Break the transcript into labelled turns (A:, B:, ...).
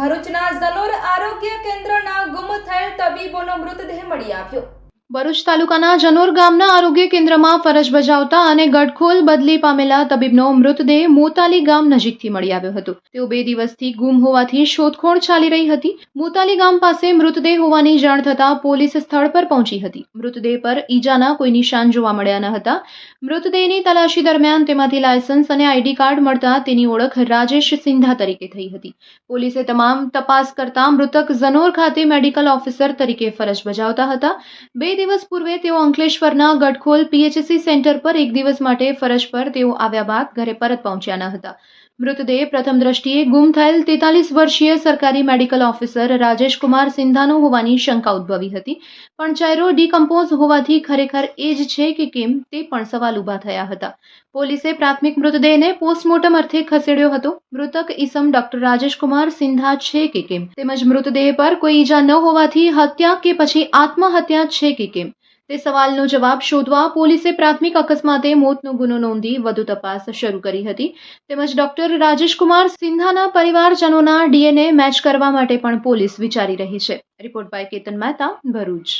A: ભરૂચના ઝલોર આરોગ્ય કેન્દ્રના ગુમ થયેલ તબીબોનો મૃતદેહ મળી આવ્યો.
B: ભરૂચ તાલુકાના જનોર ગામના આરોગ્ય કેન્દ્રમાં ફરજ બજાવતા અને ગડખોલ બદલી પામેલા તબીબનો મૃતદેહ મોતાલી ગામ નજીકથી મળી આવ્યો હતો. તેઓ બે દિવસથી ગુમ હોવાથી શોધખોળ ચાલી રહી હતી. મોતાલી ગામ પાસે મૃતદેહ હોવાની જાણ થતાં પોલીસ સ્થળ પર પહોંચી હતી. મૃતદેહ પર ઈજાના કોઈ નિશાન જોવા મળ્યા ન હતા. મૃતદેહની તલાશી દરમિયાન તેમાંથી લાયસન્સ અને આઈડી કાર્ડ મળતા તેની ઓળખ રાજેશ સિંધા તરીકે થઈ હતી. પોલીસે તમામ તપાસ કરતા મૃતક ઝનોર ખાતે મેડિકલ ઓફિસર તરીકે ફરજ બજાવતા હતા. બે દિવસ પૂર્વે તેઓ અંકલેશ્વરના ગઢખોલ પીએચસી સેન્ટર પર એક દિવસ માટે ફરજ પર તેઓ આવ્યા બાદ ઘરે પરત પહોંચ્યા ન હતા. મૃતદેહ પ્રથમ દ્રષ્ટિએ ગુમ થયેલ તેતાલીસ વર્ષીય સરકારી મેડિકલ ઓફિસર રાજેશ કુમાર સિંધાનો હોવાની શંકા ઉદ્ભવી હતી. પણ ચહેરો ડીકમ્પોઝ હોવાથી ખરેખર એ જ છે કે કેમ તે પણ સવાલ ઊભા થયા હતા. પોલીસે પ્રાથમિક મૃતદેહને પોસ્ટમોર્ટમ અર્થે ખસેડ્યો હતો. મૃતક ઈસમ ડોક્ટર રાજેશ કુમાર સિંધા છે કે કેમ? તેમજ મૃતદેહ પર કોઈ ઈજા ન હોવાથી હત્યા કે પછી આત્મહત્યા છે કે કેમ? તે સવાલનો જવાબ શોધવા પોલીસે પ્રાથમિક અકસ્માતે મોતનો ગુનો નોંધી વધુ તપાસ શરૂ કરી હતી. તેમજ ડોક્ટર રાજેશકુમાર સિંધાના પરિવારજનોના ડીએનએ મેચ કરવા માટે પણ પોલીસ વિચારી રહી છે. Report by Ketan Mehta Bharuch.